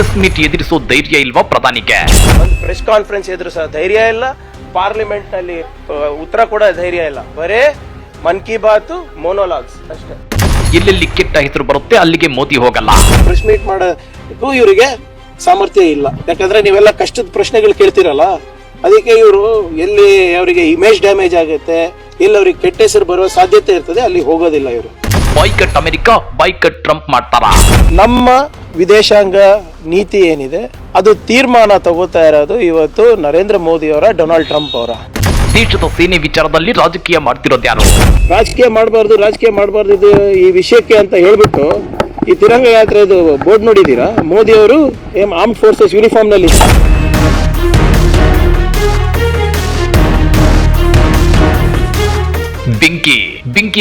Press meet ಎದುರಿಸೋ ಧೈರ್ಯ ಇಲ್ವಾ ಪ್ರಧಾನಿಗೆ? ಒಂದು ಪ್ರೆಸ್ ಕಾನ್ಫರೆನ್ಸ್ ಎದುರು ಸಹ ಧೈರ್ಯ ಇಲ್ಲ. ಪಾರ್ಲಿಮೆಂಟ್ನಲ್ಲಿ ಉತ್ತರ ಕೂಡ ಧೈರ್ಯ ಇಲ್ಲ. ಬರೇ ಮನ್ ಕಿ ಬಾತ್ ಮೋನೋಲಾಗ್ಸ್ ಅಷ್ಟೇ. ಎಲ್ಲೆಲ್ಲಿ ಕೆಟ್ಟ ಹೆಸರು ಬರುತ್ತೆ ಅಲ್ಲಿಗೆ ಮೋದಿ ಹೋಗಲ್ಲ. ಪ್ರೆಸ್ ಮೀಟ್ ಮಾಡೋಕ್ಕೂ ಇವರಿಗೆ ಸಾಮರ್ಥ್ಯ ಇಲ್ಲ. ಯಾಕಂದ್ರೆ ನೀವೆಲ್ಲ ಕಷ್ಟದ ಪ್ರಶ್ನೆಗಳು ಕೇಳ್ತಿರಲ್ಲ? ಅದಕ್ಕೆ ಇವರು ಎಲ್ಲಿ ಅವರಿಗೆ ಇಮೇಜ್ ಡ್ಯಾಮೇಜ್ ಆಗುತ್ತೆ ಎಲ್ಲಿ ಅವ್ರಿಗೆ ಕೆಟ್ಟ ಹೆಸರು ಬರುವ ಸಾಧ್ಯತೆ ಇರ್ತದೆ ಅಲ್ಲಿ ಹೋಗೋದಿಲ್ಲ ಇವರು. ಬಾಯ್ಕಟ್ ಅಮೆರಿಕ ಬಾಯ್ಕಟ್ ಟ್ರಂಪ್ ಮಾಡ್ತಾರ? ನಮ್ಮ ವಿದೇಶಾಂಗ ನೀತಿ ಏನಿದೆ ಅದು ತೀರ್ಮಾನ ತಗೋತಾ ಇರೋದು ಇವತ್ತು ನರೇಂದ್ರ ಮೋದಿ ಅವರ ಡೊನಾಲ್ಡ್ ಟ್ರಂಪ್ ಅವರ. ದೇಶದ ಸೇನೆ ವಿಚಾರದಲ್ಲಿ ರಾಜಕೀಯ ಮಾಡ್ತಿರೋದು ಯಾರು? ರಾಜಕೀಯ ಮಾಡಬಾರ್ದು ರಾಜಕೀಯ ಮಾಡಬಾರ್ದು ಇದು ಈ ವಿಷಯಕ್ಕೆ ಅಂತ ಹೇಳ್ಬಿಟ್ಟು ಈ ತಿರಂಗ ಯಾತ್ರೆ ಬೋರ್ಡ್ ನೋಡಿದ್ದೀರಾ? ಮೋದಿ ಅವರು ಆರ್ಮ್ ಫೋರ್ಸಸ್ ಯೂನಿಫಾರ್ಮ್ನಲ್ಲಿ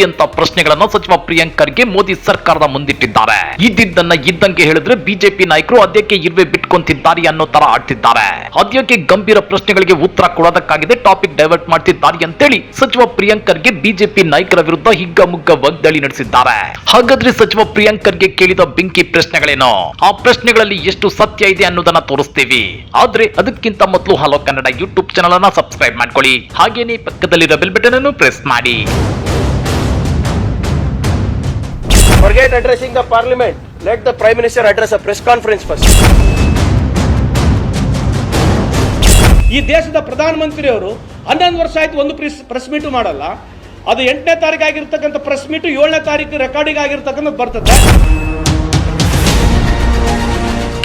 ಅಂತ ಪ್ರಶ್ನೆಗಳನ್ನ ಸಚಿವ ಪ್ರಿಯಾಂಕ್ ಖರ್ಗೆ ಮೋದಿ ಸರ್ಕಾರದ ಮುಂದಿಟ್ಟಿದ್ದಾರೆ. ಇದ್ದಿದ್ದನ್ನ ಇದ್ದಂಗೆ ಹೇಳಿದ್ರೆ ಬಿಜೆಪಿ ನಾಯಕರು ಅದಕ್ಕೆ ಇರುವೆ ಬಿಟ್ಕೊಂತಿದ್ದಾರೆ ಅನ್ನೋ ತರ ಆಡ್ತಿದ್ದಾರೆ ಅದಕ್ಕೆ ಗಂಭೀರ ಪ್ರಶ್ನೆಗಳಿಗೆ ಉತ್ತರ ಕೊಡೋದಕ್ಕಾಗಿದೆ ಟಾಪಿಕ್ ಡೈವರ್ಟ್ ಮಾಡ್ತಿದ್ದಾರೆ ಅಂತೇಳಿ ಸಚಿವ ಪ್ರಿಯಾಂಕ್ ಖರ್ಗೆ ಬಿಜೆಪಿ ನಾಯಕರ ವಿರುದ್ಧ ಹಿಗ್ಗಮುಗ್ಗ ವಾಗ್ದಾಳಿ ನಡೆಸಿದ್ದಾರೆ. ಹಾಗಾದ್ರೆ ಸಚಿವ ಪ್ರಿಯಾಂಕ್ ಖರ್ಗೆ ಕೇಳಿದ ಬೆಂಕಿ ಪ್ರಶ್ನೆಗಳೇನು? ಆ ಪ್ರಶ್ನೆಗಳಲ್ಲಿ ಎಷ್ಟು ಸತ್ಯ ಇದೆ ಅನ್ನೋದನ್ನ ತೋರಿಸ್ತೀವಿ. ಆದ್ರೆ ಅದಕ್ಕಿಂತ ಮೊದಲು ಹಲೋ ಕನ್ನಡ ಯೂಟ್ಯೂಬ್ ಚಾನಲ್ ಅನ್ನ ಸಬ್ಸ್ಕ್ರೈಬ್ ಮಾಡ್ಕೊಳ್ಳಿ. ಹಾಗೇನೆ ಪಕ್ಕದಲ್ಲಿರೋ ಬೆಲ್ ಬಟನ್ ಅನ್ನು ಪ್ರೆಸ್ ಮಾಡಿ. Forget addressing the parliament let the prime minister address a press conference first ಈ ದೇಶದ ಪ್ರಧಾನಮಂತ್ರಿಯವರು ಹನ್ನೊಂದು ವರ್ಷ ಆಯ್ತು ಒಂದು ಪ್ರೆಸ್ ಪ್ರೆಸ್ ಮೀಟು ಮಾಡಲ್ಲ. ಅದು ಎಂಟನೇ ತಾರೀಕು ಆಗಿರ್ತಕ್ಕಂಥ ಪ್ರೆಸ್ ಮೀಟು ಏಳನೇ ತಾರೀಕು ರೆಕಾರ್ಡಿಂಗ್ ಆಗಿರ್ತಕ್ಕಂಥದ್ದು ಬರ್ತದೆ.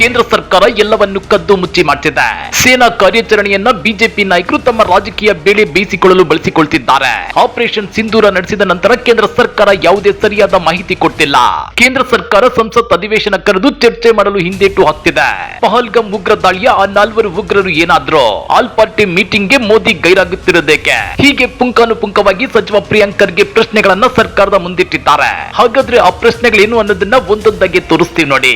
ಕೇಂದ್ರ ಸರ್ಕಾರ ಎಲ್ಲವನ್ನು ಕದ್ದು ಮುಚ್ಚಿ ಮಾಡ್ತಿದೆ. ಸೇನಾ ಕಾರ್ಯಾಚರಣೆಯನ್ನ ಬಿಜೆಪಿ ನಾಯಕರು ತಮ್ಮ ರಾಜಕೀಯ ಬೇಳೆ ಬೇಯಿಸಿಕೊಳ್ಳಲು ಬಳಸಿಕೊಳ್ತಿದ್ದಾರೆ. ಆಪರೇಷನ್ ಸಿಂಧೂರ ನಡೆಸಿದ ನಂತರ ಕೇಂದ್ರ ಸರ್ಕಾರ ಯಾವುದೇ ಸರಿಯಾದ ಮಾಹಿತಿ ಕೊಟ್ಟಿಲ್ಲ ಕೇಂದ್ರ ಸರ್ಕಾರ ಸಂಸತ್ ಅಧಿವೇಶನ ಕರೆದು ಚರ್ಚೆ ಮಾಡಲು ಹಿಂದೇಟು ಹಾಕ್ತಿದೆ. ಪಹಲ್ಗಂ ಉಗ್ರ ದಾಳಿಯ ಆ ನಾಲ್ವರು ಉಗ್ರರು ಏನಾದ್ರು? ಆಲ್ ಪಾರ್ಟಿ ಮೀಟಿಂಗ್ಗೆ ಮೋದಿ ಗೈರಾಗುತ್ತಿರೋದೇಕೆ ಹೀಗೆ ಪುಂಕಾನುಪುಂಕವಾಗಿ ಸಚಿವ ಪ್ರಿಯಾಂಕರ್ಗೆ ಪ್ರಶ್ನೆಗಳನ್ನ ಸರ್ಕಾರದ ಮುಂದಿಟ್ಟಿದ್ದಾರೆ. ಹಾಗಾದ್ರೆ ಆ ಪ್ರಶ್ನೆಗಳೇನು ಅನ್ನೋದನ್ನ ಒಂದೊಂದಾಗಿ ತೋರಿಸ್ತೀವಿ ನೋಡಿ.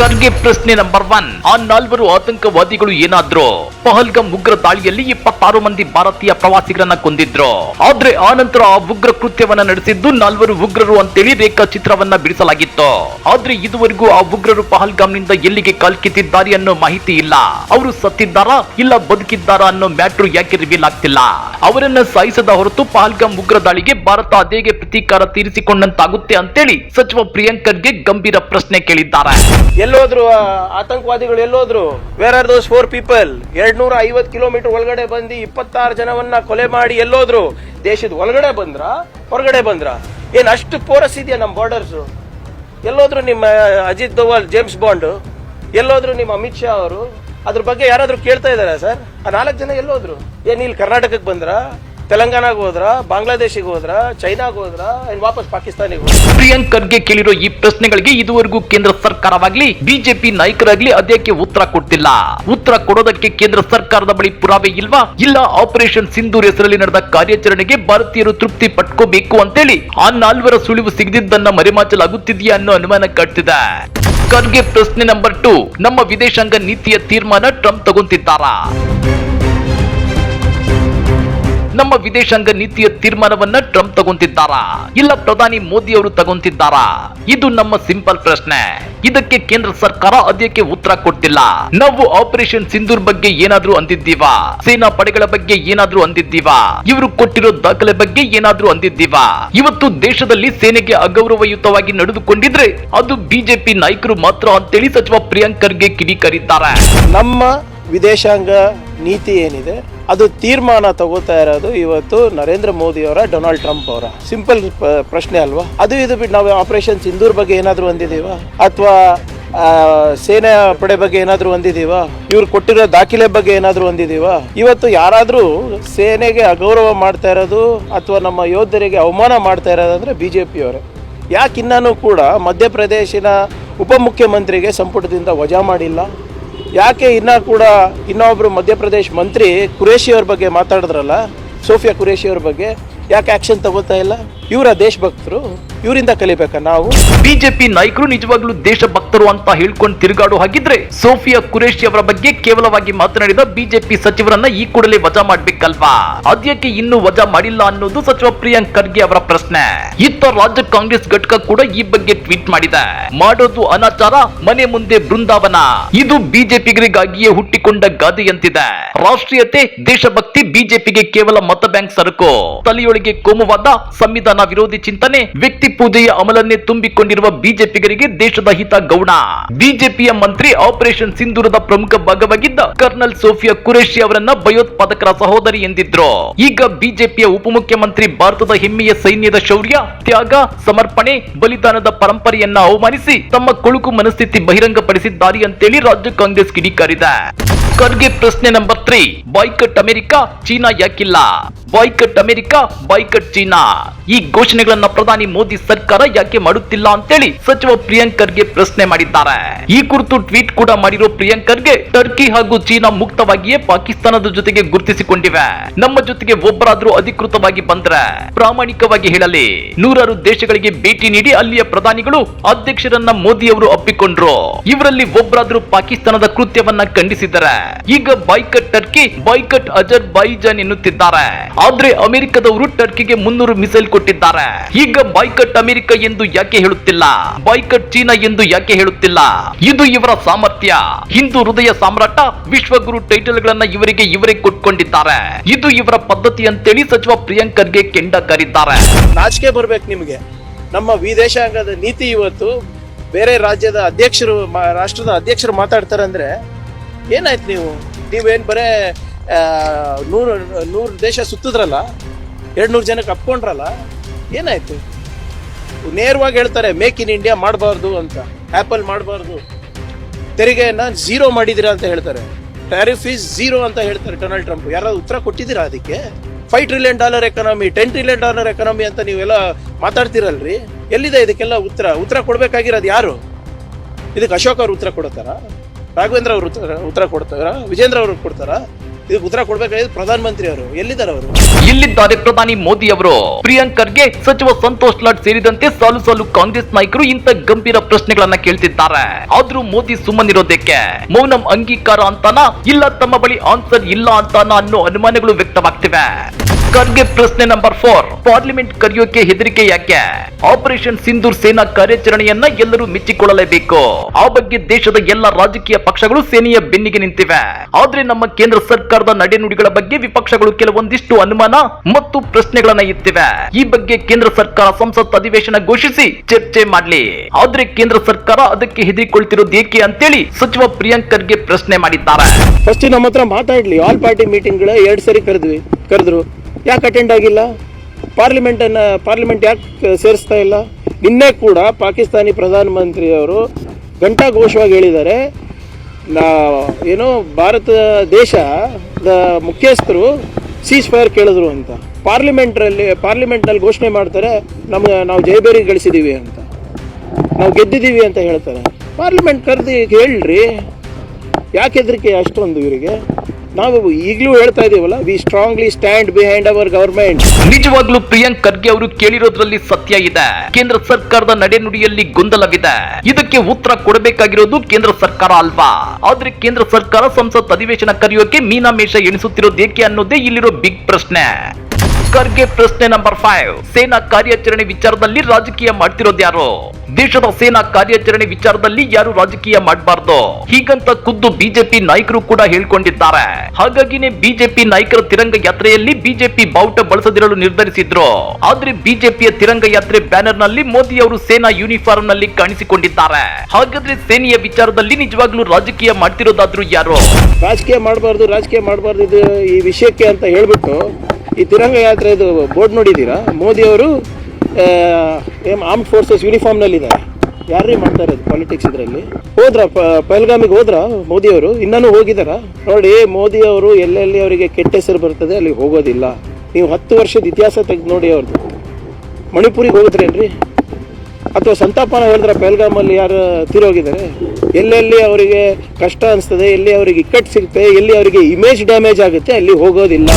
ಖರ್ಗೆ ಪ್ರಶ್ನೆ ನಂಬರ್ ಒನ್ ಆ ನಾಲ್ವರು ಆತಂಕವಾದಿಗಳು ಏನಾದ್ರು? ಪಹಲ್ಗಂ ಉಗ್ರ ದಾಳಿಯಲ್ಲಿ ಇಪ್ಪತ್ತಾರು ಮಂದಿ ಭಾರತೀಯ ಪ್ರವಾಸಿಗರನ್ನ ಕೊಂದಿದ್ರು. ಆದ್ರೆ ಆ ನಂತರ ಆ ಉಗ್ರ ಕೃತ್ಯವನ್ನ ನಡೆಸಿದ್ದು ನಾಲ್ವರು ಉಗ್ರರು ಅಂತೇಳಿ ರೇಖಾಚಿತ್ರವನ್ನ ಬಿಡಿಸಲಾಗಿತ್ತು. ಆದ್ರೆ ಇದುವರೆಗೂ ಆ ಉಗ್ರರು ಪಹಲ್ಗಾಮ್ನಿಂದ ಎಲ್ಲಿಗೆ ಕಾಲ್ಕಿತ್ತಿದ್ದಾರೆ ಅನ್ನೋ ಮಾಹಿತಿ ಇಲ್ಲ. ಅವರು ಸತ್ತಿದ್ದಾರಾ ಇಲ್ಲ ಬದುಕಿದ್ದಾರಾ ಅನ್ನೋ ಮ್ಯಾಟ್ರು ಯಾಕೆ ರಿವೀಲ್ ಆಗ್ತಿಲ್ಲ? ಅವರನ್ನ ಸಾಯಿಸದ ಹೊರತು ಪಹಲ್ಗಾಮ್ ಉಗ್ರ ದಾಳಿಗೆ ಭಾರತ ಅದೇಗೆ ಪ್ರತೀಕಾರ ತೀರಿಸಿಕೊಂಡಂತಾಗುತ್ತೆ ಅಂತೇಳಿ ಸಚಿವ ಪ್ರಿಯಾಂಕರ್ಗೆ ಗಂಭೀರ ಪ್ರಶ್ನೆ ಕೇಳಿದ್ದಾರೆ. ಎಲ್ಲೋದ್ರು ಆತಂಕವಾದಿಗಳು ಎಲ್ಲೋದ್ರು where are those four people ಎರಡ್ ನೂರ ಐವತ್ತು ಕಿಲೋಮೀಟರ್ ಒಳಗಡೆ ಬಂದು ಇಪ್ಪತ್ತಾರು ಜನವನ್ನ ಕೊಲೆ ಮಾಡಿ ಎಲ್ಲೋದ್ರು. ದೇಶದ ಒಳಗಡೆ ಬಂದ್ರ? ಹೊರಗಡೆ ಬಂದ್ರ? ಏನ್ ಅಷ್ಟು ಪೋರಸ್ ಇದೆಯಾ ನಮ್ಮ ಬಾರ್ಡರ್ಸ್ ಎಲ್ಲೋದ್ರು ನಿಮ್ಮ ಅಜಿತ್ ದೋವಲ್ ಜೇಮ್ಸ್ ಬಾಂಡ್ ಎಲ್ಲೋದ್ರು ನಿಮ್ಮ ಅಮಿತ್ ಶಾ ಅವರು? ಅದ್ರ ಬಗ್ಗೆ ಯಾರಾದ್ರೂ ಕೇಳ್ತಾ ಇದಾರ ಸರ್? ಆ ನಾಲ್ಕು ಜನ ಎಲ್ಲೋದ್ರು? ಏನ್ ಇಲ್ಲಿ ಕರ್ನಾಟಕಕ್ಕೆ ಬಂದ್ರ? ತೆಲಂಗಾಣಗೆ ಹೋದ್ರ, ಬಾಂಗ್ಲಾದೇಶಿಗೆ ಹೋದ್ರ, ಚೈನಾಗೆ ಹೋದ್ರ ವಾಪಸ್ ಪಾಕಿಸ್ತಾನಿಗೆ ಹೋದ್ರ. ಪ್ರಿಯಾಂಕ್ ಖರ್ಗೆ ಕೇಳಿರೋ ಈ ಪ್ರಶ್ನೆಗಳಿಗೆ ಇದುವರೆಗೂ ಕೇಂದ್ರ ಸರ್ಕಾರವಾಗ್ಲಿ, ಬಿಜೆಪಿ ನಾಯಕರಾಗ್ಲಿ ಅದಕ್ಕೆ ಉತ್ತರ ಕೊಡ್ತಿಲ್ಲ? ಉತ್ತರ ಕೊಡೋದಕ್ಕೆ ಕೇಂದ್ರ ಸರ್ಕಾರದ ಬಳಿ ಪುರಾವೆ ಇಲ್ವಾ? ಇಲ್ಲ, ಆಪರೇಷನ್ ಸಿಂಧೂರ್ ಹೆಸರಲ್ಲಿ ನಡೆದ ಕಾರ್ಯಾಚರಣೆಗೆ ಭಾರತೀಯರು ತೃಪ್ತಿ ಪಟ್ಕೋಬೇಕು ಅಂತೇಳಿ, ಆ ನಾಲ್ವರ ಸುಳಿವು ಸಿಗದಿದ್ದನ್ನ ಮರೆಮಾಚಲಾಗುತ್ತಿದೆಯಾ ಅನ್ನೋ ಅನುಮಾನ ಕಟ್ಟಿದೆ ಖರ್ಗೆ ಪ್ರಶ್ನೆ ನಂಬರ್ ಟು, ನಮ್ಮ ವಿದೇಶಾಂಗ ನೀತಿಯ ತೀರ್ಮಾನ ಟ್ರಂಪ್ ತಗೊಂತಿದ್ದಾರಾ? ನಮ್ಮ ವಿದೇಶಾಂಗ ನೀತಿಯ ತೀರ್ಮಾನವನ್ನ ಟ್ರಂಪ್ ತಗೊಂತಿದ್ದಾರಾ? ಇಲ್ಲ ಪ್ರಧಾನಿ ಮೋದಿ ಅವರು ತಗೊಂತಿದ್ದಾರಾ? ಇದು ನಮ್ಮ ಸಿಂಪಲ್ ಪ್ರಶ್ನೆ. ಇದಕ್ಕೆ ಕೇಂದ್ರ ಸರ್ಕಾರ ಅದಕ್ಕೆ ಉತ್ತರ ಕೊಟ್ಟಿಲ್ಲ ನಾವು ಆಪರೇಷನ್ ಸಿಂಧೂರ್ ಬಗ್ಗೆ ಏನಾದ್ರೂ ಅಂದಿದ್ದೀವಾ? ಸೇನಾ ಪಡೆಗಳ ಬಗ್ಗೆ ಏನಾದ್ರೂ ಅಂದಿದ್ದೀವಾ? ಇವರು ಕೊಟ್ಟಿರೋ ದಾಖಲೆ ಬಗ್ಗೆ ಏನಾದ್ರೂ ಅಂದಿದ್ದೀವಾ? ಇವತ್ತು ದೇಶದಲ್ಲಿ ಸೇನೆಗೆ ಅಗೌರವಯುತವಾಗಿ ನಡೆದುಕೊಂಡಿದ್ರೆ ಅದು ಬಿಜೆಪಿ ನಾಯಕರು ಮಾತ್ರ ಅಂತೇಳಿ ಸಚಿವ ಪ್ರಿಯಾಂಕರ್ಗೆ ಕಿಡಿಕರಿದ್ದಾರೆ. ನಮ್ಮ ವಿದೇಶಾಂಗ ನೀತಿ ಏನಿದೆ, ಅದು ತೀರ್ಮಾನ ತಗೋತಾ ಇರೋದು ಇವತ್ತು ನರೇಂದ್ರ ಮೋದಿ ಅವರ, ಡೊನಾಲ್ಡ್ ಟ್ರಂಪ್ ಅವರ. ಸಿಂಪಲ್ ಪ್ರಶ್ನೆ ಅಲ್ವಾ? ಅದು ಇದು ಬಿಟ್ಟು ನಾವು ಆಪರೇಷನ್ ಸಿಂಧೂರ್ ಬಗ್ಗೆ ಏನಾದರೂ ಅಂದಿದ್ದೀವಾ? ಅಥವಾ ಸೇನೆ ಪಡೆ ಬಗ್ಗೆ ಏನಾದರೂ ಅಂದಿದ್ದೀವಾ? ಇವ್ರು ಕೊಟ್ಟಿರೋ ದಾಖಲೆ ಬಗ್ಗೆ ಏನಾದರೂ ಅಂದಿದ್ದೀವಾ? ಇವತ್ತು ಯಾರಾದರೂ ಸೇನೆಗೆ ಅಗೌರವ ಮಾಡ್ತಾ ಇರೋದು, ಅಥವಾ ನಮ್ಮ ಯೋಧರಿಗೆ ಅವಮಾನ ಮಾಡ್ತಾ ಇರೋದಂದ್ರೆ ಬಿ ಜೆ ಪಿಯವರೇ ಯಾಕಿನ್ನೂ ಕೂಡ ಮಧ್ಯಪ್ರದೇಶಿನ ಉಪಮುಖ್ಯಮಂತ್ರಿಗೆ ಸಂಪುಟದಿಂದ ವಜಾ ಮಾಡಿಲ್ಲ? ಯಾಕೆ ಇನ್ನ ಕೂಡ ಇನ್ನೊಬ್ಬರು ಮಧ್ಯಪ್ರದೇಶ್ ಮಂತ್ರಿ ಕುರೇಶಿ ಅವ್ರ ಬಗ್ಗೆ ಮಾತಾಡಿದ್ರಲ್ಲ, ಸೋಫಿಯಾ ಕುರೇಶಿ ಅವ್ರ ಬಗ್ಗೆ, ಯಾಕೆ ಆಕ್ಷನ್ ತಗೋತಾ ಇಲ್ಲ? ಇವರ ದೇಶಭಕ್ತರು? ಇವರಿಂದ ಕಲಿಬೇಕ ನಾವು? ಬಿಜೆಪಿ ನಾಯಕರು ನಿಜವಾಗ್ಲೂ ದೇಶಭಕ್ತರು ಅಂತ ಹೇಳ್ಕೊಂಡು ತಿರುಗಾಡು ಹಾಗಿದ್ರೆ ಸೋಫಿಯಾ ಕುರೇಶಿ ಅವರ ಬಗ್ಗೆ ಕೇವಲವಾಗಿ ಮಾತನಾಡಿದ ಬಿಜೆಪಿ ಸಚಿವರನ್ನ ಈ ಕೂಡಲೇ ವಜಾ ಮಾಡ್ಬೇಕಲ್ವಾ? ಅದ್ಯಕ್ಕೆ ಇನ್ನೂ ವಜಾ ಮಾಡಿಲ್ಲ ಅನ್ನೋದು ಸಚಿವ ಪ್ರಿಯಾಂಕ್ ಖರ್ಗೆ ಅವರ ಪ್ರಶ್ನೆ. ಇತ್ತ ರಾಜ್ಯ ಕಾಂಗ್ರೆಸ್ ಘಟಕ ಕೂಡ ಈ ಬಗ್ಗೆ ಟ್ವೀಟ್ ಮಾಡಿದೆ. ಮಾಡೋದು ಅನಾಚಾರ, ಮನೆ ಮುಂದೆ ಬೃಂದಾವನ. ಇದು ಬಿಜೆಪಿಗರಿಗಾಗಿಯೇ ಹುಟ್ಟಿಕೊಂಡ ಗಾದೆಯಂತಿದೆ ರಾಷ್ಟ್ರೀಯತೆ, ದೇಶಭಕ್ತಿ ಬಿಜೆಪಿಗೆ ಕೇವಲ ಮತ ಬ್ಯಾಂಕ್ ಸರಕು. ತಲೆಯೊಳಗೆ ಕೋಮುವಾದ, ಸಂವಿಧಾನ ವಿರೋಧಿ ಚಿಂತನೆ, ವ್ಯಕ್ತಿ ಪೂಜೆಯ ಅಮಲನ್ನೇ ತುಂಬಿಕೊಂಡಿರುವ ಬಿಜೆಪಿಗರಿಗೆ ದೇಶದ ಹಿತ ಗೌಣ. ಬಿಜೆಪಿಯ ಮಂತ್ರಿ ಆಪರೇಷನ್ ಸಿಂಧೂರದ ಪ್ರಮುಖ ಭಾಗವಾಗಿದ್ದ ಕರ್ನಲ್ ಸೋಫಿಯಾ ಕುರೇಶಿ ಅವರನ್ನ ಭಯೋತ್ಪಾದಕರ ಸಹೋದರಿ ಎಂದಿದ್ರು. ಈಗ ಬಿಜೆಪಿಯ ಉಪಮುಖ್ಯಮಂತ್ರಿ ಭಾರತದ ಹೆಮ್ಮೆಯ ಸೈನ್ಯದ ಶೌರ್ಯ, ತ್ಯಾಗ, ಸಮರ್ಪಣೆ, ಬಲಿದಾನದ ಪರಂಪರೆಯನ್ನ ಅವಮಾನಿಸಿ ತಮ್ಮ ಕೊಳುಕು ಮನಸ್ಥಿತಿ ಬಹಿರಂಗಪಡಿಸಿದ್ದಾರೆ ಅಂತೇಳಿ ರಾಜ್ಯ ಕಾಂಗ್ರೆಸ್ ಕಿಡಿಕಾರಿದೆ. ಖರ್ಗೆ ಪ್ರಶ್ನೆ number three boycott America China ಯಾಕಿಲ್ಲ? Boycott America boycott China. ಈ ಘೋಷಣೆಗಳನ್ನ ಪ್ರಧಾನಿ ಮೋದಿ ಸರ್ಕಾರ ಯಾಕೆ ಮಾಡುತ್ತಿಲ್ಲ ಅಂತೇಳಿ ಸಚಿವ ಪ್ರಿಯಾಂಕ್ ಖರ್ಗೆ ಪ್ರಶ್ನೆ ಮಾಡಿದ್ದಾರೆ. ಈ ಕುರಿತು ಟ್ವೀಟ್ ಕೂಡ ಮಾಡಿರೋ ಪ್ರಿಯಾಂಕ್ ಖರ್ಗೆ ಟರ್ಕಿ ಹಾಗೂ ಚೀನಾ ಮುಕ್ತವಾಗಿಯೇ ಪಾಕಿಸ್ತಾನದ ಜೊತೆಗೆ ಗುರುತಿಸಿಕೊಂಡಿವೆ. ನಮ್ಮ ಜೊತೆಗೆ ಒಬ್ಬರಾದ್ರೂ ಅಧಿಕೃತವಾಗಿ ಬಂದ್ರೆ ಪ್ರಾಮಾಣಿಕವಾಗಿ ಹೇಳಲಿ. ನೂರಾರು ದೇಶಗಳಿಗೆ ಭೇಟಿ ನೀಡಿ ಅಲ್ಲಿಯ ಪ್ರಧಾನಿಗಳು ಅಧ್ಯಕ್ಷರನ್ನ ಮೋದಿ ಅವರು ಅಪ್ಪಿಕೊಂಡ್ರು ಇವರಲ್ಲಿ ಒಬ್ಬರಾದ್ರೂ ಪಾಕಿಸ್ತಾನದ ಕೃತ್ಯವನ್ನ ಖಂಡಿಸಿದ್ದಾರೆ ಈಗ ಬೈಕಟ್ ಟರ್ಕಿ ಬೈಕಟ್ ಅಜರ್ ಬೈಜಾನ್ ಎನ್ನುತ್ತಿದ್ದಾರೆ. ಆದ್ರೆ ಅಮೆರಿಕದವರು ಟರ್ಕಿಗೆ ಮುನ್ನೂರು ಮಿಸೈಲ್ ಕೊಟ್ಟಿದ್ದಾರೆ. ಈಗ ಬೈಕಟ್ ಅಮೆರಿಕ ಎಂದು ಯಾಕೆ ಹೇಳುತ್ತಿಲ್ಲ? ಬೈಕಟ್ ಚೀನಾ ಎಂದು ಯಾಕೆ ಹೇಳುತ್ತಿಲ್ಲ? ಇದು ಇವರ ಸಾಮರ್ಥ್ಯ. ಹಿಂದೂ ಹೃದಯ ಸಾಮ್ರಾಟ ವಿಶ್ವಗುರು ಟೈಟಲ್ ಗಳನ್ನ ಇವರಿಗೆ ಇವರೇ ಕೊಟ್ಕೊಂಡಿದ್ದಾರೆ. ಇದು ಇವರ ಪದ್ಧತಿ ಅಂತೇಳಿ ಸಚಿವ ಪ್ರಿಯಾಂಕರ್ಗೆ ಕೆಂಡ ಕರಿದ್ದಾರೆ ನಾಚಿಕೆ ಬರ್ಬೇಕು ನಿಮಗೆ. ನಮ್ಮ ವಿದೇಶಾಂಗದ ನೀತಿ ಇವತ್ತು ಬೇರೆ ರಾಜ್ಯದ ಅಧ್ಯಕ್ಷರು ರಾಷ್ಟ್ರದ ಅಧ್ಯಕ್ಷರು ಮಾತಾಡ್ತಾರೆ ಅಂದ್ರೆ ಏನಾಯ್ತು ನೀವು? ನೀವೇನು ಬರೇ ನೂರು ನೂರು ದೇಶ ಸುತ್ತಿದ್ರಲ್ಲ ಎರಡು ನೂರು ಜನಕ್ಕೆ ಅಪ್ಕೊಂಡ್ರಲ್ಲ ಏನಾಯ್ತು? ನೇರವಾಗಿ ಹೇಳ್ತಾರೆ, ಮೇಕ್ ಇನ್ ಇಂಡಿಯಾ ಮಾಡಬಾರ್ದು ಅಂತ. ಆ್ಯಪಲ್ ಮಾಡಬಾರ್ದು. ತೆರಿಗೆಯನ್ನು ಝೀರೋ ಮಾಡಿದಿರಾ ಅಂತ ಹೇಳ್ತಾರೆ. ಟ್ಯಾರಿಫ್ ಈಸ್ ಝೀರೋ ಅಂತ ಹೇಳ್ತಾರೆ ಡೊನಾಲ್ಡ್ ಟ್ರಂಪ್ ಯಾರಾದ್ರು ಉತ್ತರ ಕೊಟ್ಟಿದ್ದೀರಾ ಅದಕ್ಕೆ? Five trillion dollar economy ten trillion dollar economy ಅಂತ ನೀವೆಲ್ಲ ಮಾತಾಡ್ತಿರಲ್ರಿ? ಎಲ್ಲಿದೆ ಇದಕ್ಕೆಲ್ಲ ಉತ್ತರ? ಉತ್ತರ ಕೊಡಬೇಕಾಗಿರೋದು ಯಾರು? ಇದಕ್ಕೆ ಅಶೋಕ್ ಅವ್ರು ಉತ್ತರ ಕೊಡ್ತಾರ ರಾಘವೇಂದ್ರ ಅವರು ಉತ್ತರ ಕೊಡ್ತಾರ? ವಿಜೇಂದ್ರ ಅವರು ಕೊಡ್ತಾರ? ಇದಕ್ಕೆ ಉತ್ತರ ಕೊಡ್ಬೇಕಾಗಿದ್ದು ಪ್ರಧಾನಮಂತ್ರಿ ಅವರು. ಎಲ್ಲಿದ್ದಾರೆ ಅವರು? ಇಲ್ಲಿದ್ದಾರೆ ಪ್ರಧಾನಿ ಮೋದಿ ಅವರು. ಪ್ರಿಯಾಂಕ್ ಖರ್ಗೆ ಸಚಿವ ಸಂತೋಷ್ ಲಾಡ್ ಸೇರಿದಂತೆ ಸಾಲು ಸಾಲು ಕಾಂಗ್ರೆಸ್ ನಾಯಕರು ಇಂಥ ಗಂಭೀರ ಪ್ರಶ್ನೆಗಳನ್ನ ಕೇಳ್ತಿದ್ದಾರೆ. ಆದ್ರೂ ಮೋದಿ ಸುಮ್ಮನಿರೋದಕ್ಕೆ ಮೌನಂ ಅಂಗೀಕಾರ ಅಂತಾನ? ಇಲ್ಲ ತಮ್ಮ ಬಳಿ ಆನ್ಸರ್ ಇಲ್ಲ ಅಂತಾನ ಅನ್ನೋ ಅನುಮಾನಗಳು ವ್ಯಕ್ತವಾಗ್ತಿವೆ. ಖರ್ಗೆ ಪ್ರಶ್ನೆ ನಂಬರ್ ಫೋರ್ ಪಾರ್ಲಿಮೆಂಟ್ ಕರೆಯೋಕೆ ಹೆದರಿಕೆ ಯಾಕೆ? ಆಪರೇಷನ್ ಸಿಂಧೂರ್ ಸೇನಾ ಕಾರ್ಯಾಚರಣೆಯನ್ನ ಎಲ್ಲರೂ ಮೆಚ್ಚಿಕೊಳ್ಳಲೇಬೇಕು. ಆ ಬಗ್ಗೆ ದೇಶದ ಎಲ್ಲ ರಾಜಕೀಯ ಪಕ್ಷಗಳು ಸೇನೆಯ ಬೆನ್ನಿಗೆ ನಿಂತಿವೆ. ಆದ್ರೆ ನಮ್ಮ ಕೇಂದ್ರ ಸರ್ಕಾರದ ನಡೆನುಡಿಗಳ ಬಗ್ಗೆ ವಿಪಕ್ಷಗಳು ಕೆಲವೊಂದಿಷ್ಟು ಅನುಮಾನ ಮತ್ತು ಪ್ರಶ್ನೆಗಳನ್ನ ಇತ್ತಿವೆ ಈ ಬಗ್ಗೆ ಕೇಂದ್ರ ಸರ್ಕಾರ ಸಂಸತ್ ಅಧಿವೇಶನ ಘೋಷಿಸಿ ಚರ್ಚೆ ಮಾಡಲಿ. ಆದ್ರೆ ಕೇಂದ್ರ ಸರ್ಕಾರ ಅದಕ್ಕೆ ಹೆದರಿಕೊಳ್ತಿರೋದು ಏಕೆ ಅಂತೇಳಿ ಸಚಿವ ಪ್ರಿಯಾಂಕರ್ಗೆ ಪ್ರಶ್ನೆ ಮಾಡಿದ್ದಾರೆ. ಫಸ್ಟ್ ನಮ್ಮ ಹತ್ರ ಮಾತಾಡ್ಲಿ ಆಲ್ ಪಾರ್ಟಿ ಮೀಟಿಂಗ್ ಎರಡ್ ಸರಿ ಕರೆದ್ವಿ ಕರೆದ್ರು. ಯಾಕೆ ಅಟೆಂಡ್ ಆಗಿಲ್ಲ? ಪಾರ್ಲಿಮೆಂಟನ್ನು ಪಾರ್ಲಿಮೆಂಟ್ ಯಾಕೆ ಸೇರಿಸ್ತಾ ಇಲ್ಲ? ನಿನ್ನೆ ಕೂಡ ಪಾಕಿಸ್ತಾನಿ ಪ್ರಧಾನಮಂತ್ರಿಯವರು ಘಂಟಾಘೋಷವಾಗಿ ಹೇಳಿದ್ದಾರೆ. ನಾ, ಏನೋ ಭಾರತ ದೇಶದ ಮುಖ್ಯಸ್ಥರು ಸೀಸ್ ಫೈರ್ ಕೇಳಿದ್ರು ಅಂತ. ಪಾರ್ಲಿಮೆಂಟ್ರಲ್ಲಿ ಪಾರ್ಲಿಮೆಂಟ್ನಲ್ಲಿ ಘೋಷಣೆ ಮಾಡ್ತಾರೆ, ನಮ್ಗೆ ನಾವು ಜಯಬೇರಿ ಗಳಿಸಿದ್ದೀವಿ ಅಂತ. ನಾವು ಗೆದ್ದಿದ್ದೀವಿ ಅಂತ ಹೇಳ್ತಾರೆ. ಪಾರ್ಲಿಮೆಂಟ್ ಕರೆದು ಹೇಳ್ರಿ. ಯಾಕೆ ಹೆದರಿಕೆ ಅಷ್ಟೊಂದು ಇವರಿಗೆ? ನಾವು ಈಗಲೂ ಹೇಳ್ತಾ ಇದೀವಲ್ಲ we strongly stand behind our government ನಿಜವಾಗ್ಲೂ ಪ್ರಿಯಾಂಕ್ ಖರ್ಗೆ ಅವರು ಕೇಳಿರೋದ್ರಲ್ಲಿ ಸತ್ಯ ಇದೆ. ಕೇಂದ್ರ ಸರ್ಕಾರದ ನಡೆನುಡಿಯಲ್ಲಿ ಗೊಂದಲವಿದೆ. ಇದಕ್ಕೆ ಉತ್ತರ ಕೊಡಬೇಕಾಗಿರೋದು ಕೇಂದ್ರ ಸರ್ಕಾರ ಅಲ್ವಾ? ಆದ್ರೆ ಕೇಂದ್ರ ಸರ್ಕಾರ ಸಂಸತ್ ಅಧಿವೇಶನ ಕರೆಯೋಕೆ ಮೀನಾಮೇಷ ಎಣಿಸುತ್ತಿರೋದು ಏಕೆ ಅನ್ನೋದೇ ಇಲ್ಲಿರೋ ಬಿಗ್ ಪ್ರಶ್ನೆ. ಖರ್ಗೆ ಪ್ರಶ್ನೆ ನಂಬರ್ ಫೈವ್ ಸೇನಾ ಕಾರ್ಯಾಚರಣೆ ವಿಚಾರದಲ್ಲಿ ರಾಜಕೀಯ ಮಾಡ್ತಿರೋದು ಯಾರು? ದೇಶದ ಸೇನಾ ಕಾರ್ಯಾಚರಣೆ ವಿಚಾರದಲ್ಲಿ ಯಾರು ರಾಜಕೀಯ ಮಾಡಬಾರ್ದು. ಹೀಗಂತ ಖುದ್ದು ಬಿಜೆಪಿ ನಾಯಕರು ಕೂಡ ಹೇಳ್ಕೊಂಡಿದ್ದಾರೆ. ಹಾಗಾಗಿನೇ ಬಿಜೆಪಿ ನಾಯಕರ ತಿರಂಗ ಯಾತ್ರೆಯಲ್ಲಿ ಬಿಜೆಪಿ ಬಾವುಟ ಬಳಸದಿರಲು ನಿರ್ಧರಿಸಿದ್ರು. ಆದ್ರೆ ಬಿಜೆಪಿಯ ತಿರಂಗ ಯಾತ್ರೆ ಬ್ಯಾನರ್ನಲ್ಲಿ ಮೋದಿ ಅವರು ಸೇನಾ ಯೂನಿಫಾರ್ಮ್ನಲ್ಲಿ ಕಾಣಿಸಿಕೊಂಡಿದ್ದಾರೆ. ಹಾಗಾದ್ರೆ ಸೇನೆಯ ವಿಚಾರದಲ್ಲಿ ನಿಜವಾಗ್ಲೂ ರಾಜಕೀಯ ಮಾಡ್ತಿರೋದಾದ್ರೂ ಯಾರು? ರಾಜಕೀಯ ಮಾಡಬಾರ್ದು ರಾಜಕೀಯ ಮಾಡಬಾರ್ದು ಇದು ಈ ವಿಷಯಕ್ಕೆ ಅಂತ ಹೇಳ್ಬಿಟ್ಟು ಈ ತಿರಂಗ ಯಾತ್ರೆ ಇದು ಬೋರ್ಡ್ ನೋಡಿದೀರಾ ಮೋದಿ ಅವರು ಏಮ್ ಆರ್ಮ್ಡ್ ಫೋರ್ಸಸ್ ಯೂನಿಫಾರ್ಮ್ನಲ್ಲಿದ್ದಾರೆ ಯಾರೇ ಮಾಡ್ತಾರೆ ಇರೋದು ಪಾಲಿಟಿಕ್ಸ್ ಇದರಲ್ಲಿ? ಹೋದ್ರ ಪಹಲ್ಗಾಮಿಗೆ ಹೋದ್ರ ಮೋದಿಯವರು? ಇನ್ನೂ ಹೋಗಿದಾರ ನೋಡಿ ಮೋದಿ ಅವರು ಎಲ್ಲೆಲ್ಲಿ ಅವರಿಗೆ ಕೆಟ್ಟ ಹೆಸರು ಬರ್ತದೆ ಅಲ್ಲಿ ಹೋಗೋದಿಲ್ಲ. ನೀವು ಹತ್ತು ವರ್ಷದ ಇತಿಹಾಸ ತೆಗೆದು ನೋಡಿ ಅವ್ರದ್ದು ಮಣಿಪುರಿಗೆ ಹೋಗಿದ್ರೇನ್ರಿ? ಅಥವಾ ಸಂತಾಪನ ಹೇಳಿದ್ರೆ ಪೆಲ್ಗಾಮಲ್ಲಿ ಯಾರು ತೀರೋಗಿದ್ದಾರೆ? ಎಲ್ಲೆಲ್ಲಿ ಅವರಿಗೆ ಕಷ್ಟ ಅನಿಸ್ತದೆ, ಎಲ್ಲಿ ಅವರಿಗೆ ಇಕ್ಕಟ್ಟು ಸಿಗುತ್ತೆ ಎಲ್ಲಿ ಅವರಿಗೆ ಇಮೇಜ್ ಡ್ಯಾಮೇಜ್ ಆಗುತ್ತೆ, ಅಲ್ಲಿ ಹೋಗೋದಿಲ್ಲ.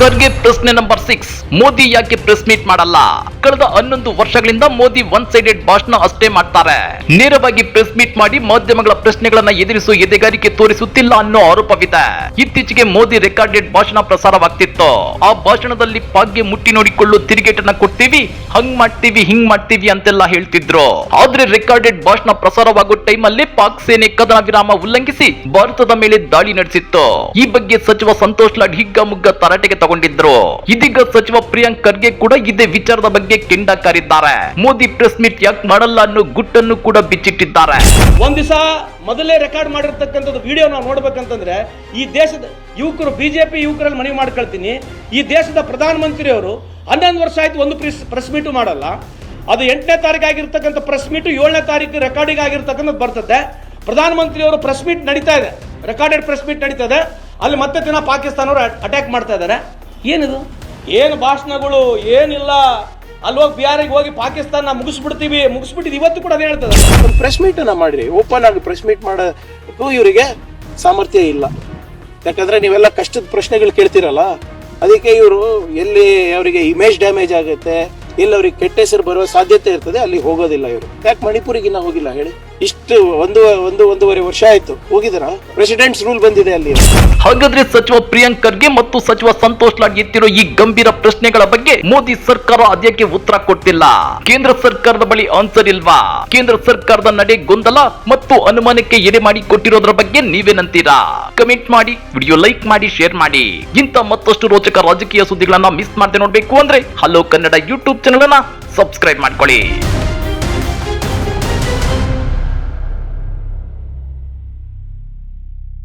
ಖರ್ಗೆ ಪ್ರಶ್ನೆ ನಂಬರ್ ಸಿಕ್ಸ್ ಮೋದಿ ಯಾಕೆ ಪ್ರೆಸ್ ಮೀಟ್ ಮಾಡಲ್ಲ? ಕಳೆದ ಹನ್ನೊಂದು ವರ್ಷಗಳಿಂದ ಮೋದಿ ಒನ್ ಸೈಡೆಡ್ ಭಾಷಣ ಅಷ್ಟೇ ಮಾಡ್ತಾರೆ. ನೇರವಾಗಿ ಪ್ರೆಸ್ ಮೀಟ್ ಮಾಡಿ ಮಾಧ್ಯಮಗಳ ಪ್ರಶ್ನೆಗಳನ್ನ ಎದುರಿಸುವ ಎದೆಗಾರಿಕೆ ತೋರಿಸುತ್ತಿಲ್ಲ ಅನ್ನೋ ಆರೋಪವಿದೆ. ಇತ್ತೀಚೆಗೆ ಮೋದಿ ರೆಕಾರ್ಡೆಡ್ ಭಾಷಣ ಪ್ರಸಾರವಾಗ್ತಿತ್ತು. ಆ ಭಾಷಣದಲ್ಲಿ ಪಾಗ್ಗೆ ಮುಟ್ಟಿ ನೋಡಿಕೊಳ್ಳು ತಿರುಗೇಟನ್ನ ಕೊಡ್ತೀವಿ, ಹಂಗ್ ಮಾಡ್ತೀವಿ, ಹಿಂಗ್ ಮಾಡ್ತೀವಿ ಅಂತೆಲ್ಲ ಹೇಳ್ತಿದ್ರು. ಆದ್ರೆ ರೆಕಾರ್ಡೆಡ್ ಭಾಷಣ ಪ್ರಸಾರವಾಗೋ ಟೈಮ್ ಅಲ್ಲಿ ಪಾಕ್ ಸೇನೆ ಕದನ ವಿರಾಮ ಉಲ್ಲಂಘಿಸಿ ಭಾರತದ ಮೇಲೆ ದಾಳಿ ನಡೆಸಿತ್ತು. ಈ ಬಗ್ಗೆ ಸಚಿವ ಸಂತೋಷ್ ಲಾಡ್ ಹಿಗ್ಗ ಮುಗ್ಗ ತರಾಟೆಗೆ ತಗೊಂಡಿದ್ರು. ಇದೀಗ ಸಚಿವ ಪ್ರಿಯಾಂಕ್ ಖರ್ಗೆ ಕೂಡ ಇದೇ ವಿಚಾರದ ಬಗ್ಗೆ ಕೆಂಡ ಕಾರಿದ್ದಾರೆ ಮೋದಿ ಪ್ರೆಸ್ ಮೀಟ್ ಯಾಕೆ ಮಾಡಲ್ಲ ಅನ್ನೋ ಗುಟ್ಟನ್ನು ಕೂಡ ಬಿಚ್ಚಿಟ್ಟಿದ್ದಾರೆ. ಒಂದ್ ದಿವಸ ಮೊದಲೇ ರೆಕಾರ್ಡ್ ಮಾಡಿರ್ತಕ್ಕಂಥದ್ದು ವಿಡಿಯೋ ನಾವು ನೋಡ್ಬೇಕಂತಂದ್ರೆ, ಈ ದೇಶದ ಯುವಕರು ಬಿಜೆಪಿ ಯುವಕರಲ್ಲಿ ಮನವಿ ಮಾಡ್ಕೊಳ್ತೀನಿ. ಈ ದೇಶದ ಪ್ರಧಾನಮಂತ್ರಿಯವರು ಹನ್ನೊಂದು ವರ್ಷ ಆಯ್ತು ಒಂದು ಪ್ರೆಸ್ ಪ್ರೆಸ್ ಮೀಟು ಮಾಡಲ್ಲ. ಅದು ಎಂಟನೇ ತಾರೀಕು ಆಗಿರ್ತಕ್ಕಂಥ ಪ್ರೆಸ್ ಮೀಟು, ಏಳನೇ ತಾರೀಕು ರೆಕಾರ್ಡಿಂಗ್ ಆಗಿರ್ತಕ್ಕಂಥದ್ದು ಬರ್ತದೆ. ಪ್ರಧಾನಮಂತ್ರಿಯವರು ಪ್ರೆಸ್ ಮೀಟ್ ನಡೀತಾ ಇದೆ. ರೆಕಾರ್ಡೆಡ್ ಪ್ರೆಸ್ ಮೀಟ್ ನಡೀತಾ ಇದೆ. ಅಲ್ಲಿ ಮತ್ತೆ ದಿನ ಪಾಕಿಸ್ತಾನವರು ಅಟ್ಯಾಕ್ ಮಾಡ್ತಾ ಇದ್ದಾರೆ. ಏನಿದು? ಏನು ಭಾಷಣಗಳು, ಏನಿಲ್ಲ. ಅಲ್ಲಿ ಹೋಗಿ ಬಿಹಾರಿಗೆ ಹೋಗಿ ಪಾಕಿಸ್ತಾನ ಮುಗಿಸ್ಬಿಡ್ತೀವಿ. ಮುಗಿಸ್ಬಿಟ್ಟಿದ್ದು ಇವತ್ತು ಕೂಡ ಅದೇ ಹೇಳ್ತದೆ. ಪ್ರೆಸ್ ಪ್ರೆಸ್ ಮೀಟನ್ನು ಮಾಡಿರಿ. ಓಪನ್ ಆಗಿ ಪ್ರೆಸ್ ಮೀಟ್ ಮಾಡೋಕ್ಕೂ ಇವರಿಗೆ ಸಾಮರ್ಥ್ಯ ಇಲ್ಲ. ಯಾಕಂದ್ರೆ ನೀವೆಲ್ಲ ಕಷ್ಟದ ಪ್ರಶ್ನೆಗಳು ಕೇಳ್ತಿರಲ್ಲ, ಅದಕ್ಕೆ ಇವರು ಎಲ್ಲಿ ಅವರಿಗೆ ಇಮೇಜ್ ಡ್ಯಾಮೇಜ್ ಆಗುತ್ತೆ, ಎಲ್ಲಿ ಅವ್ರಿಗೆ ಕೆಟ್ಟ ಹೆಸರು ಬರುವ ಸಾಧ್ಯತೆ ಇರ್ತದೆ, ಅಲ್ಲಿ ಹೋಗೋದಿಲ್ಲ ಇವರು. ಯಾಕೆ ಮಣಿಪುರಿಗಿನ್ನ ಹೋಗಿಲ್ಲ ಹೇಳಿ? ಇಷ್ಟು ಒಂದು ಒಂದು, ಒಂದೂವರೆ ವರ್ಷ ಆಯ್ತು. ಹೋಗಿದ್ರಾ ಪ್ರೆಸಿಡೆಂಟ್ಸ್ ರೂಲ್ ಬಂದಿದೆ ಅಲ್ಲಿ. ಹಾಗಾದ್ರೆ ಸಚಿವ ಪ್ರಿಯಾಂಕ್ ಖರ್ಗೆ ಮತ್ತು ಸಚಿವ ಸಂತೋಷ್ ಲಾಡ್ ಎತ್ತಿರೋ ಈ ಗಂಭೀರ ಪ್ರಶ್ನೆಗಳ ಬಗ್ಗೆ ಮೋದಿ ಸರ್ಕಾರ ಅದಕ್ಕೆ ಉತ್ತರ ಕೊಟ್ಟಿಲ್ಲ. ಕೇಂದ್ರ ಸರ್ಕಾರದ ಬಳಿ ಆನ್ಸರ್ ಇಲ್ವಾ? ಕೇಂದ್ರ ಸರ್ಕಾರದ ನಡೆ ಗೊಂದಲ ಮತ್ತು ಅನುಮಾನಕ್ಕೆ ಎಡೆ ಮಾಡಿ ಕೊಟ್ಟಿರೋದ್ರ ಬಗ್ಗೆ ನೀವೇನಂತೀರಾ ಕಮೆಂಟ್ ಮಾಡಿ ವಿಡಿಯೋ ಲೈಕ್ ಮಾಡಿ ಶೇರ್ ಮಾಡಿ. ಇಂತ ಮತ್ತಷ್ಟು ರೋಚಕ ರಾಜಕೀಯ ಸುದ್ದಿಗಳನ್ನ ಮಿಸ್ ಮಾಡದೆ ನೋಡ್ಬೇಕು ಅಂದ್ರೆ ಹಲೋ ಕನ್ನಡ ಯೂಟ್ಯೂಬ್ ಚಾನಲ್ ಅನ್ನ ಸಬ್ಸ್ಕ್ರೈಬ್ ಮಾಡ್ಕೊಳ್ಳಿ.